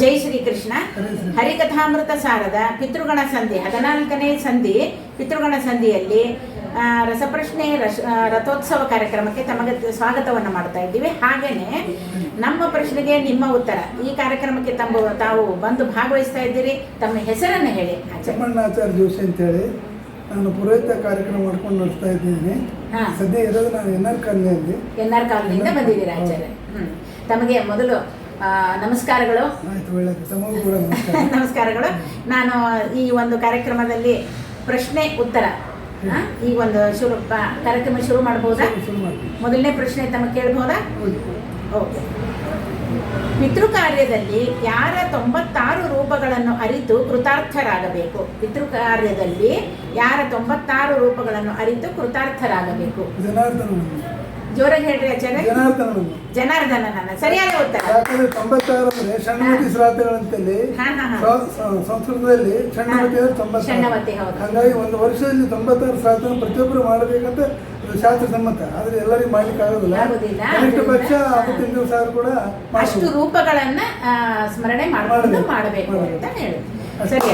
ಜೈ ಶ್ರೀ ಕೃಷ್ಣ ಹರಿಕಥಾಮೃತ ಸಾರದ ಪಿತೃಗಣ ಸಂಧಿ ಹದಿನಾಲ್ಕನೇ ಸಂಧಿ ಪಿತೃಗಣ ಸಂಧಿಯಲ್ಲಿ ರಸಪ್ರಶ್ನೆ ರಸ ರಥೋತ್ಸವ ಕಾರ್ಯಕ್ರಮಕ್ಕೆ ತಮಗೆ ಸ್ವಾಗತವನ್ನು ಮಾಡ್ತಾ ಇದ್ದೀವಿ. ಹಾಗೆಯೇ ನಮ್ಮ ಪ್ರಶ್ನೆಗೆ ನಿಮ್ಮ ಉತ್ತರ. ಈ ಕಾರ್ಯಕ್ರಮಕ್ಕೆ ತಮ್ಮ ತಾವು ಬಂದು ಭಾಗವಹಿಸ್ತಾ ಇದ್ದೀರಿ. ತಮ್ಮ ಹೆಸರನ್ನು ಹೇಳಿ. ಚಮ್ಮಣ್ಣಾಚಾರ್ಯ ಜೋಶಿ ಅಂತೇಳಿ ನಾನು ಪುರೋಹಿತ ಕಾರ್ಯಕ್ರಮ ಮಾಡ್ಕೊಂಡು ನಡೆಸ್ತಾ ಇದ್ದೀನಿ. ಸದ್ಯ ಇರೋದು ನಾನು ಎನ್ ಆರ್ ಕಾಲನಿಯಲ್ಲಿ. ಎನ್ ಆರ್ ಕಾಲನಿಯಿಂದ ಬಂದಿದ್ದೀರಾ ಆಚಾರ್ಯ. ತಮಗೆ ಮೊದಲು ನಮಸ್ಕಾರಗಳು. ನಮಸ್ಕಾರಗಳು. ನಾನು ಈ ಒಂದು ಕಾರ್ಯಕ್ರಮದಲ್ಲಿ ಪ್ರಶ್ನೆ ಉತ್ತರ ಈ ಒಂದು ಶುರು ಕಾರ್ಯಕ್ರಮ ಶುರು ಮಾಡಬಹುದಾ ಮೊದಲನೇ ಪ್ರಶ್ನೆ ತಮ್ಮ ಕೇಳಬಹುದಾ ಓಕೆ. ಪಿತೃ ಕಾರ್ಯದಲ್ಲಿ ಯಾರ ತೊಂಬತ್ತಾರು ರೂಪಗಳನ್ನು ಅರಿತು ಕೃತಾರ್ಥರಾಗಬೇಕು? ಪಿತೃ ಕಾರ್ಯದಲ್ಲಿ ಯಾರ ತೊಂಬತ್ತಾರು ರೂಪಗಳನ್ನು ಅರಿತು ಕೃತಾರ್ಥರಾಗಬೇಕು? ಜೋರಾಗಿ ಹೇಳ್ರಿ ಆಚಾರ್ಯ ಜನಾರ್ದನ ಜನಾರ್ದನ ಸರಿಯಾದ ಉತ್ತರ. ಯಾಕಂದ್ರೆ ತೊಂಬತ್ತಾರು ಅಂದ್ರೆ ಷಣ್ಮತಿ ಸ- ಸಂಸ್ಕೃತದಲ್ಲಿ ಷಣ್ಮತಿ ಅಂದ್ರೆ ತೊಂಬತ್ತು. ಹಾಗಾಗಿ ಒಂದು ವರ್ಷದಲ್ಲಿ ತೊಂಬತ್ತಾರು ಶ್ರಾದ್ದನ ಪ್ರತಿಯೊಬ್ಬರು ಮಾಡಬೇಕಂತ ಶಾಸ್ತ್ರ ಸಮ್ಮತ. ಆದ್ರೆ ಎಲ್ಲರಿಗೂ ಮಾಡ್ಲಿಕ್ಕೆ ಆಗೋದಿಲ್ಲ. ಕನಿಷ್ಠ ಪಕ್ಷ ದಿವಸ ಆದ್ರೂ ಕೂಡ ಅಷ್ಟು ರೂಪಗಳನ್ನ ಸ್ಮರಣೆ ಮಾಡ್ಕೊಂಡು ಮಾಡಬೇಕು ಅಂತ ಮಾಡ್ಬೇಕು. ಹೇಳಿ ಸರಿ.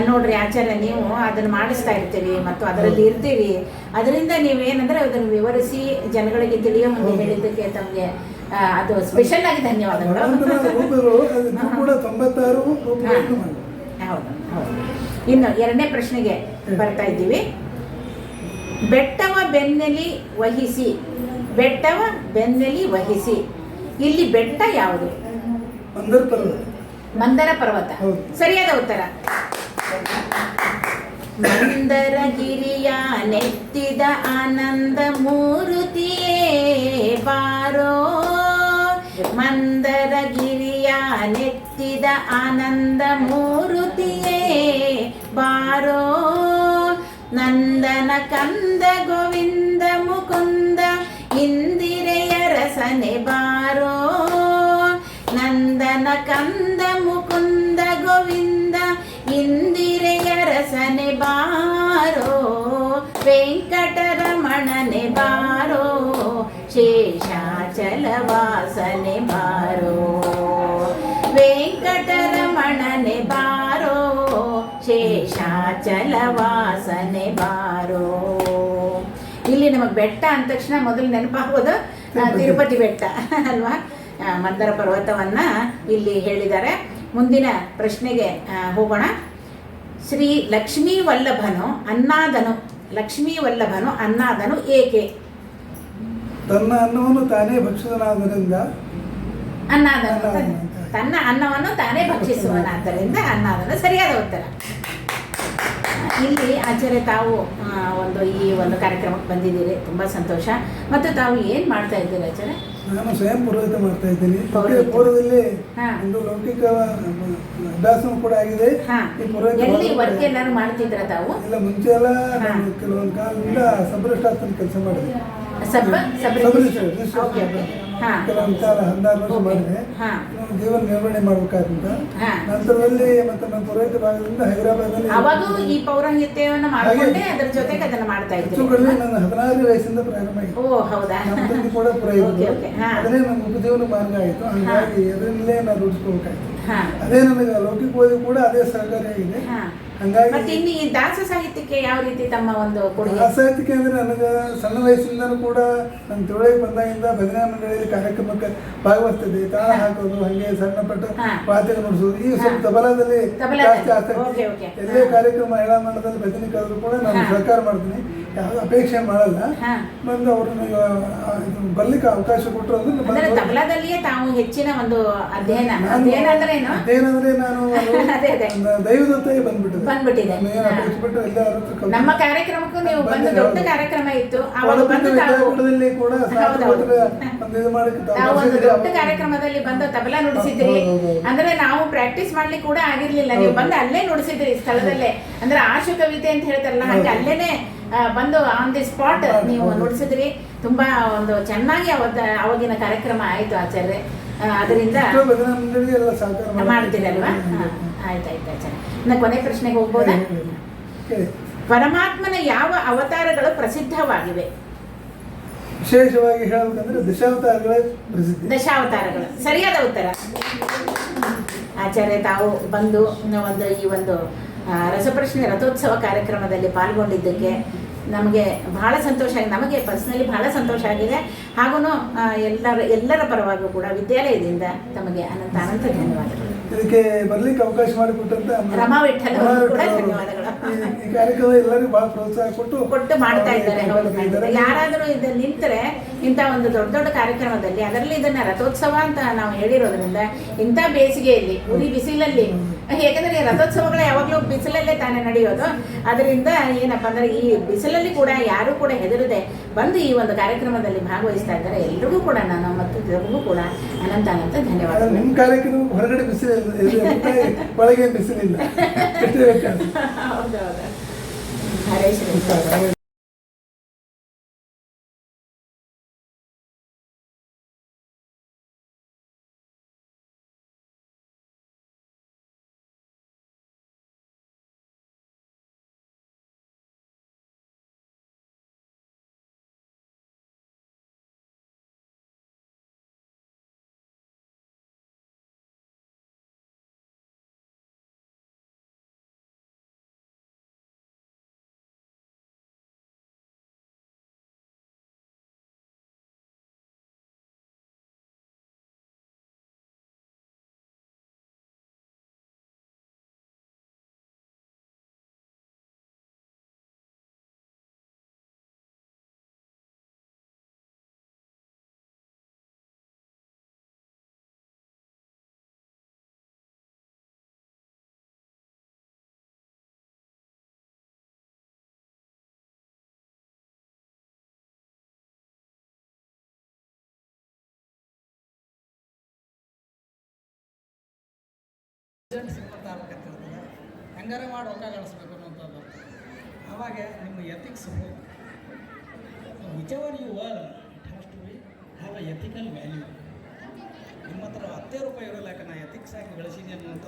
ನೋಡ್ರಿ ಆಚಾರ್ಯ ನೀವು ಅದನ್ನು ಮಾಡಿಸ್ತಾ ಇರ್ತೀರಿ ಮತ್ತು ಅದರಲ್ಲಿ ಇರ್ತೀವಿ. ಅದರಿಂದ ನೀವೇನಂದ್ರೆ ಅದನ್ನು ವಿವರಿಸಿ ಜನಗಳಿಗೆ ತಿಳಿಯೋ ಮುಂದೆ. ಹೇಳಿದ್ದಕ್ಕೆ ತಮಗೆ ಅದು ಸ್ಪೆಷಲ್ ಆಗಿ ಧನ್ಯವಾದಗಳು. ಹೌದು. ಇನ್ನು ಎರಡನೇ ಪ್ರಶ್ನೆಗೆ ಬರ್ತಾ ಇದ್ದೀವಿ. ಬೆಟ್ಟವ ಬೆನ್ನೆಲಿ ವಹಿಸಿ ಬೆಟ್ಟವ ಬೆನ್ನೆಲಿ ವಹಿಸಿ. ಇಲ್ಲಿ ಬೆಟ್ಟ ಯಾವುದು? ಮಂದರ ಪರ್ವತ. ಸರಿಯಾದ ಉತ್ತರ. ಮಂದರ ಗಿರಿಯ ನೆತ್ತಿದ ಆನಂದ ಮೂರುತಿಯೇ ಬಾರೋ. ಮಂದರ ಗಿರಿಯ ನೆತ್ತಿದ ಆನಂದ ಮೂರುತಿಯೇ ಬಾರೋ. ನಂದನ ಕಂದ ಗೋವಿಂದ ಮುಕುಂದ ಇಂದಿರೆಯ ರಸನೆ ಬಾರೋ. ನಂದನ ಕಂದ ಮುಕುಂದ ರಸನೆ ಬಾರೋ, ವೆಂಕಟರಮಣನೆ ಬಾರೋ, ಶೇಷಾಚಲ ವಾಸನೆ ಬಾರೋ. ವೆಂಕಟರಮಣನೆ ಬಾರೋ, ಶೇಷಾಚಲ ವಾಸನೆ ಬಾರೋ. ಇಲ್ಲಿ ನಮಗೆ ಬೆಟ್ಟ ಅಂದ ತಕ್ಷಣ ಮೊದಲು ನೆನಪಾಗೋದು ತಿರುಪತಿ ಬೆಟ್ಟ, ಅಲ್ವಾ? ಮಂದರ ಪರ್ವತವನ್ನ ಇಲ್ಲಿ ಹೇಳಿದ್ದಾರೆ. ಮುಂದಿನ ಪ್ರಶ್ನೆಗೆ ಹೋಗೋಣ. ಶ್ರೀ ಲಕ್ಷ್ಮೀ ವಲ್ಲಭನು ಅನ್ನಾದನು. ಲಕ್ಷ್ಮೀ ವಲ್ಲಭನು ಅನ್ನಾದನು ಏಕೆ? ತನ್ನ ಅನ್ನವನ್ನು ತಾನೇ ಭಕ್ಷಿಸನಾದ್ದರಿಂದ ಅನ್ನಾದನು. ಅನ್ನಾದನು ತನ್ನ ಅನ್ನವನ್ನು ತಾನೇ ಭಕ್ಷಿಸುವನಾದ್ದರಿಂದ ಅನ್ನಾದನು ಸರಿಯಾದ ಉತ್ತರ. ಇಲ್ಲಿ ಆಚಾರ್ಯ ತಾವು ಒಂದು ಈ ಒಂದು ಕಾರ್ಯಕ್ರಮಕ್ಕೆ ಬಂದಿದ್ದೀರಿ. ತುಂಬ ಸಂತೋಷ. ಮತ್ತು ತಾವು ಏನು ಮಾಡ್ತಾ ಇದ್ದೀರಿ ಆಚಾರ್ಯ? ನಾನು ಸ್ವಯಂ ಪುರೋಹಿತ ಮಾಡ್ತಾ ಇದ್ದೀನಿ. ಪೂರ್ವದಲ್ಲಿ. ಒಂದು ಲೌಕಿಕ ಅಭ್ಯಾಸವೂ ಕೂಡ ಆಗಿದೆ. ಈ ಪುರೋಹಿತ ಎಲ್ಲಿ ಮಾಡೋದು ವರ್ಕ್ ಮಾಡ್ತಿದ್ರ ತಾವು? ಇಲ್ಲ ಮುಂಚೆ ಎಲ್ಲ ಕೆಲವೊಂದು ಕಾಲದಿಂದ ಸಬ್ರಷ್ಟಾಸ್ತ್ರ ಕೆಲಸ ಮಾಡಿದೆ. ಸಬ್ ಸಬ್ ಹಾ. ಹದಿನಾರು ವರ್ಷ. ಮಾಡಿದೆ. ನಾನು ಜೀವನ ನಿರ್ವಹಣೆ ಮಾಡಬೇಕಾದ್ರಿಂದ ಹಾ. ನಂತರದಲ್ಲಿ ಮತ್ತೆ ನನ್ನ ಪುರೋಹಿತ ಭಾಗದಿಂದ ಅವಾಗೂ ಈ ಪೌರೋಹಿತ್ಯವನ್ನು ಮಾಡ್ಕೊಂಡೆ. ಅದ್ರ ಜೊತೆಗೆ ಅದನ್ನ ಮಾಡ್ತಾ ನನ್ನ ಹದಿನಾರು ವಯಸ್ಸಿಂದ ಪ್ರಾರಂಭ ಆಯಿತು. ಓ ಹೌದಾ? ನಮ್ಮ ತಂದೆ ಕೂಡ ಹಾ. ಅದನ್ನೇ ನಮ್ಮ ಉಪಜೀವನ ಮಾರ್ಗ ಆಯಿತು. ಹಂಗಾಗಿ ಅದರಲ್ಲೇ ನಾನು ರೂಢಿಸ್ಕೋಬೇಕಾಯ್ತು ಅದೇ ನನಗೆ ಲೌಕಿಕವಾಗಿ ಕೂಡ ಅದೇ ಸಹಕಾರಿಯಾಗಿದೆ ಹಂಗಾಗಿ ಮತ್ತೆ ಇನ್ನು ಈ ದಾಸ ಸಾಹಿತ್ಯಕ್ಕೆ ಯಾವ ರೀತಿ ತಮ್ಮ ಒಂದು ಕೊಡುಗೆ? ಆಸಕ್ತಿಗೆ ಅಂದ್ರೆ ನನಗೆ ಸಣ್ಣ ವಯಸ್ಸಿಂದನೂ ಕೂಡ ನನ್ನ ತಿಳುವಳಿಕೆ ಬಂದಾಗಿಂದ ಭಜನಾ ಮಂಡಳಿಯಲ್ಲಿ ಕಾರ್ಯಕ್ರಮಕ್ಕೆ ಭಾಗವಹಿಸ್ತದೆ ತಾಳ ಹಾಕೋದು ಹಂಗೆ ಸಣ್ಣ ಪಟ್ಟ ಪಾತ್ರ ವಾದ್ಯ ನುಡಿಸೋದು ಈ ಸ್ವಲ್ಪ. ತಬಲಾದಲ್ಲಿ. ಜಾಸ್ತಿ ಆಸಕ್ತಿ. ಎಲ್ಲೇ ಕಾರ್ಯಕ್ರಮ ಮಹಿಳಾ ಮಂಡಲದಲ್ಲಿ ಭಜನೆ ಕರೆದ್ರು ಕೂಡ ನಾನು. ಸಹಕಾರ ಮಾಡ್ತೀನಿ. ಯಾವ ಅಪೇಕ್ಷೆ ಮಾಡಲ್ಲ. ಬಂದು ಅವ್ರನ್ನ ಆ, ಇದು ಬರ್ಲಿಕ್ಕೆ ಅವಕಾಶ ಕೊಟ್ಟರು ಅಂದ್ರೆ ಅಂದ್ರೆ ತಬಲಾದಲ್ಲಿಯೇ ತಾವು ಹೆಚ್ಚಿನ ಒಂದು ಅಧ್ಯಯನ. ನಾನು- ಅಧ್ಯಯನ ಅಂದ್ರೆ ಏನು? ಅದೇನಂದ್ರೆ ನಾನು ಅದು ಅದೇ, ಅದೇ. ದೈವದತ್ತಾಗಿ ಬಂದ್ಬಿಟ್ಟಿದೆ ಬಂದ್ಬಿಟ್ಟಿದೆ. ನಮ್ಮ ಕಾರ್ಯಕ್ರಮಕ್ಕೂ ನೀವು ಬಂದು ದೊಡ್ಡ ಕಾರ್ಯಕ್ರಮ ಇತ್ತು ಅವಾಗ ಬಂದು ನಾವು ಒಂದು ದೊಡ್ಡ ಕಾರ್ಯಕ್ರಮದಲ್ಲಿ ಬಂದು ತಬಲಾ ನುಡಿಸಿದ್ರಿ. ಅಂದ್ರೆ ನಾವು ಪ್ರಾಕ್ಟೀಸ್ ಮಾಡ್ಲಿಕ್ಕೆ ಕೂಡ ಆಗಿರ್ಲಿಲ್ಲ ನೀವು. ಬಂದು ಅಲ್ಲೇ ನುಡಿಸಿದ್ರಿ ಸ್ಥಳದಲ್ಲೇ ಅಂದ್ರೆ ಆಶು ಕವಿತೆ ಅಂತ ಹೇಳ್ತಾರಲ್ಲ ಹಂಗೆ. ಅಲ್ಲೇನೆ ಬಂದು ಆನ್ ದಿ ಸ್ಪಾಟ್ ನೀವು. ನುಡಿಸಿದ್ರಿ ತುಂಬಾ ಒಂದು ಚೆನ್ನಾಗಿ ಅವತ್ತ ಅವಾಗಿನ ಕಾರ್ಯಕ್ರಮ ಆಯ್ತು ಆಚಾರ್ಯ ಅದರಿಂದ. ಮಾಡ್ತೀರಲ್ವಾ? ಆಯ್ತಾಯ್ತು ಇನ್ನು ಕೊನೆ ಪ್ರಶ್ನೆಗೆ ಹೋಗ್ಬೋದಾ. ಪರಮಾತ್ಮನ ಯಾವ ಅವತಾರಗಳು ಪ್ರಸಿದ್ಧವಾಗಿವೆ? ವಿಶೇಷವಾಗಿ ಹೇಳಬೇಕಂದ್ರೆ ದಶಾವತಾರಗಳೇ ಪ್ರಸಿದ್ಧ. ದಶಾವತಾರಗಳು. ಸರಿಯಾದ ಉತ್ತರ? ಆಚಾರ್ಯ ತಾವು ಬಂದು ಒಂದು ಈ ಒಂದು ರಸಪ್ರಶ್ನೆ ರಥೋತ್ಸವ ಕಾರ್ಯಕ್ರಮದಲ್ಲಿ ಪಾಲ್ಗೊಂಡಿದ್ದಕ್ಕೆ ನಮಗೆ ಬಹಳ ಸಂತೋಷ ಆಗಿದೆ. ನಮಗೆ ಪರ್ಸ್ನಲಿ ಬಹಳ ಸಂತೋಷ ಆಗಿದೆ. ಹಾಗೂ ಎಲ್ಲರ ಎಲ್ಲರ ಪರವಾಗಿಯೂ ಕೂಡ ವಿದ್ಯಾಲಯದಿಂದ ತಮಗೆ ಅನಂತ ಅನಂತ ಧನ್ಯವಾದಗಳು. ಇದಕ್ಕೆ ಬರ್ಲಿಕ್ಕೆ ಅವಕಾಶ ಮಾಡಿಕೊಟ್ಟಂತ. ಈ- ಕಾರ್ಯಕ್ರಮ ಎಲ್ಲರಿಗೂ ಬಹಳ ಪ್ರೋತ್ಸಾಹ ಕೊಟ್ಟು ಕೊಟ್ಟು ಮಾಡ್ತಾ ಇದ್ದಾರೆ. ಯಾರಾದರೂ ಇದು ನಿಂತರೆ ಇಂಥ ಒಂದು ದೊಡ್ಡ ದೊಡ್ಡ ಕಾರ್ಯಕ್ರಮದಲ್ಲಿ ಅದರಲ್ಲಿ ಇದನ್ನ ರಥೋತ್ಸವ ಅಂತ ನಾವು ಹೇಳಿರೋದ್ರಿಂದ ಇಂಥ ಬೇಸಿಗೆಯಲ್ಲಿ ಉರಿ ಬಿಸಿಲಲ್ಲಿ ಯಾಕಂದ್ರೆ ಈ ರಥೋತ್ಸವಗಳು ಯಾವಾಗಲೂ ಬಿಸಿಲಲ್ಲೇ ತಾನೇ ನಡೆಯೋದು. ಅದರಿಂದ ಏನಪ್ಪ ಅಂದ್ರೆ ಈ ಬಿಸಿಲಲ್ಲಿ ಕೂಡ ಯಾರು ಕೂಡ ಹೆದರದೆ ಬಂದು ಈ ಒಂದು ಕಾರ್ಯಕ್ರಮದಲ್ಲಿ ಭಾಗವಹಿಸ್ತಾ ಇದ್ದಾರೆ. ಎಲ್ರಿಗೂ ಕೂಡ ನಾನು ಮತ್ತು ಜಗಗೂ ಕೂಡ ಅನಂತ ಅನಂತ ಧನ್ಯವಾದ ನಿಮ್ಮ ಕಾರ್ಯಕ್ರಮ ಹೊರಗಡೆ ಬಿಸಿಲಿಲ್ಲ ಒಳಗೆ ಬಿಸಿಲಿಲ್ಲ ಅಷ್ಟೇ ಆಗ್ಬೇಕಂತಿರ್ತದೆ ಹೆಂಗಾರ ಮಾಡಿ ರೊಕ್ಕ ಗಳಿಸ್ಬೇಕು ಅನ್ನೋಂಥದ್ದು ಆವಾಗ ನಿಮ್ಮ ethics which you were it has to be have a ethical value ನಿಮ್ಮ ಹತ್ರ ಹತ್ತೇ ರೂಪಾಯಿ ಇರೋಲ್ಲ ಯಾಕೆ ನಾ ಎಥಿಕ್ಸ್ ಆಗಿ ಗಳಿಸಿದ್ದೀನಿ ಅನ್ನೋಂಥ